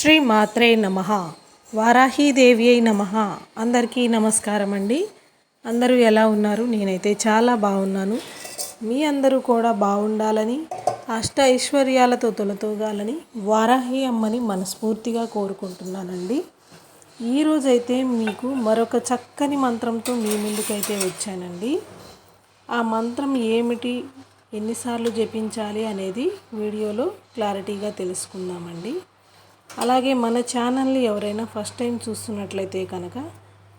శ్రీ మాత్రే నమ. వారాహీదేవి అయి నమ. అందరికీ నమస్కారం అండి. అందరూ ఎలా ఉన్నారు? నేనైతే చాలా బాగున్నాను. మీ అందరూ కూడా బాగుండాలని అష్ట ఐశ్వర్యాలతో తొలతోగాలని వారాహి అమ్మని మనస్ఫూర్తిగా కోరుకుంటున్నానండి. ఈరోజైతే మీకు మరొక చక్కని మంత్రంతో మీ ముందుకైతే వచ్చానండి. ఆ మంత్రం ఏమిటి? ఎన్నిసార్లు జపించాలి అనేది వీడియోలో క్లారిటీగా తెలుసుకుందామండి. అలాగే మన ఛానల్ని ఎవరైనా ఫస్ట్ టైం చూస్తున్నట్లయితే కనుక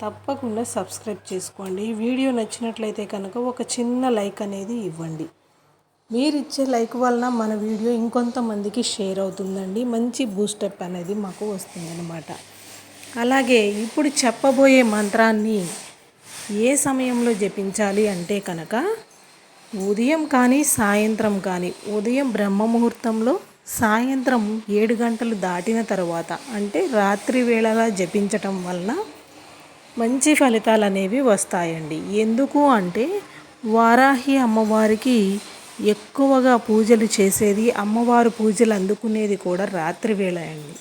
తప్పకుండా సబ్స్క్రైబ్ చేసుకోండి. వీడియో నచ్చినట్లయితే కనుక ఒక చిన్న లైక్ అనేది ఇవ్వండి. మీరు ఇచ్చే లైక్ వలన మన వీడియో ఇంకొంతమందికి షేర్ అవుతుందండి. మంచి బూస్టప్ అనేది మాకు వస్తుందన్నమాట. అలాగే ఇప్పుడు చెప్పబోయే మంత్రాన్ని ఏ సమయంలో జపించాలి అంటే కనుక ఉదయం కానీ సాయంత్రం కానీ ఉదయం బ్రహ్మ ముహూర్తంలో సాయంత్రం ఏడు గంటలు దాటిన తర్వాత అంటే రాత్రి వేళలా జపించటం వలన మంచి ఫలితాలు అనేవి వస్తాయండి. ఎందుకు అంటే వారాహి అమ్మవారికి ఎక్కువగా పూజలు చేసేది అమ్మవారు పూజలు అందుకునేది కూడా రాత్రి వేళ అండి.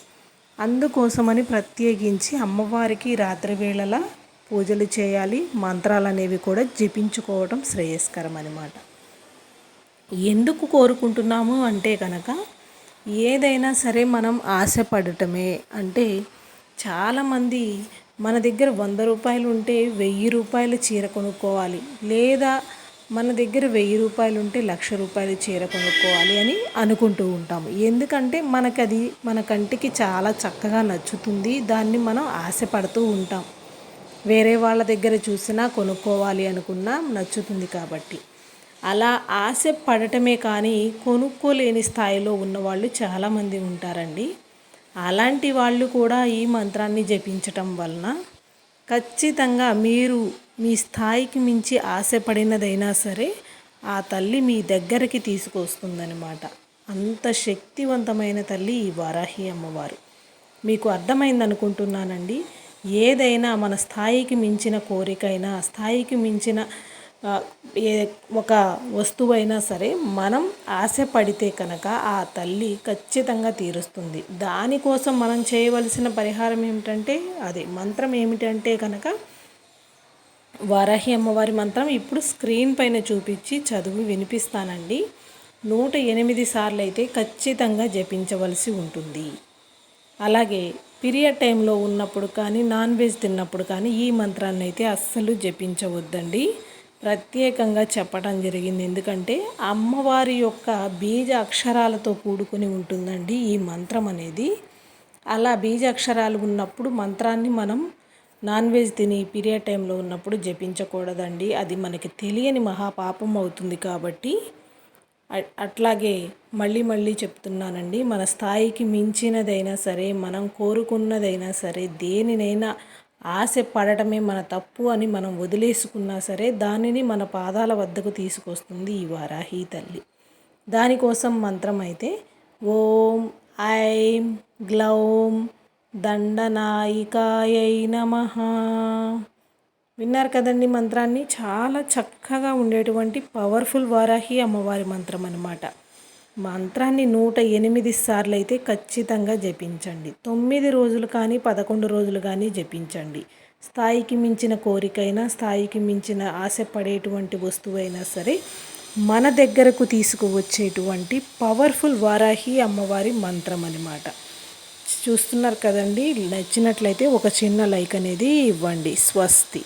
అందుకోసమని ప్రత్యేకించి అమ్మవారికి రాత్రి వేళలా పూజలు చేయాలి మంత్రాలు అనేవి కూడా జపించుకోవటం శ్రేయస్కరం అనమాట ఎందుకు కోరుకుంటున్నాము అంటే కనుక ఏదైనా సరే మనం ఆశపడటమే. అంటే చాలామంది మన దగ్గర వంద రూపాయలు ఉంటే వెయ్యి రూపాయలు చీర కొనుక్కోవాలి. లేదా మన దగ్గర వెయ్యి రూపాయలు ఉంటే లక్ష రూపాయలు చీర కొనుక్కోవాలి అని అనుకుంటూ ఉంటాము. ఎందుకంటే మనకది మన కంటికి చాలా చక్కగా నచ్చుతుంది. దాన్ని మనం ఆశపడుతూ ఉంటాం. వేరే వాళ్ళ దగ్గర చూసినా కొనుక్కోవాలి అనుకున్నా నచ్చుతుంది కాబట్టి. అలా ఆశ పడటమే కానీ కొనుక్కోలేని స్థాయిలో ఉన్నవాళ్ళు చాలామంది ఉంటారండి. అలాంటి వాళ్ళు కూడా ఈ మంత్రాన్ని జపించటం వలన ఖచ్చితంగా మీరు మీ స్థాయికి మించి ఆశపడినదైనా సరే ఆ తల్లి మీ దగ్గరికి తీసుకొస్తుందనమాట అంత శక్తివంతమైన తల్లి ఈ వారాహి అమ్మవారు. మీకు అర్థమైంది అనుకుంటున్నానండి ఏదైనా మన స్థాయికి మించిన కోరికైనా స్థాయికి మించిన ఏ ఒక వస్తువైనా సరే మనం ఆశపడితే కనుక ఆ తల్లి ఖచ్చితంగా తీరుస్తుంది. దానికోసం మనం చేయవలసిన పరిహారం ఏమిటంటే అదే మంత్రం ఏమిటంటే కనుక వారాహి అమ్మవారి మంత్రం ఇప్పుడు స్క్రీన్ పైన చూపించి చదువు వినిపిస్తానండి. నూట ఎనిమిది సార్లు అయితే ఖచ్చితంగా జపించవలసి ఉంటుంది. అలాగే పీరియడ్ టైంలో ఉన్నప్పుడు కానీ నాన్ వెజ్ తిన్నప్పుడు కానీ ఈ మంత్రాన్ని అయితే అస్సలు జపించవద్దండి. ప్రత్యేకంగా చెప్పడం జరిగింది. ఎందుకంటే అమ్మవారి యొక్క బీజ అక్షరాలతో కూడుకుని ఉంటుందండి ఈ మంత్రం అనేది. అలా బీజ అక్షరాలు ఉన్నప్పుడు మంత్రాన్ని మనం నాన్ వెజ్ తిని పీరియడ్ టైంలో ఉన్నప్పుడు జపించకూడదండి. అది మనకి తెలియని మహాపాపం అవుతుంది కాబట్టి. అట్లాగే మళ్ళీ మళ్ళీ చెప్తున్నానండి. మన స్థాయికి మించినదైనా సరే మనం కోరుకున్నదైనా సరే దేనినైనా ఆశ పడటమే మన తప్పు అని మనం వదిలేసుకున్నా సరే దానిని మన పాదాల వద్దకు తీసుకొస్తుంది ఈ వారాహి తల్లి. దానికోసం మంత్రం అయితే ఓం ఐం గ్లౌం దండనాయికాయై నమ. విన్నారు కదండి మంత్రాన్ని? చాలా చక్కగా ఉండేటువంటి పవర్ఫుల్ వారాహి అమ్మవారి మంత్రం అనమాట మంత్రాన్ని నూట ఎనిమిది సార్లు అయితే ఖచ్చితంగా జపించండి. తొమ్మిది రోజులు కానీ పదకొండు రోజులు కానీ జపించండి. స్థాయికి మించిన కోరికైనా స్థాయికి మించిన ఆశపడేటువంటి వస్తువైనా సరే మన దగ్గరకు తీసుకువచ్చేటువంటి పవర్ఫుల్ వారాహి అమ్మవారి మంత్రం అనమాట చూస్తున్నారు కదండి నచ్చినట్లయితే ఒక చిన్న లైక్ అనేది ఇవ్వండి. స్వస్తి.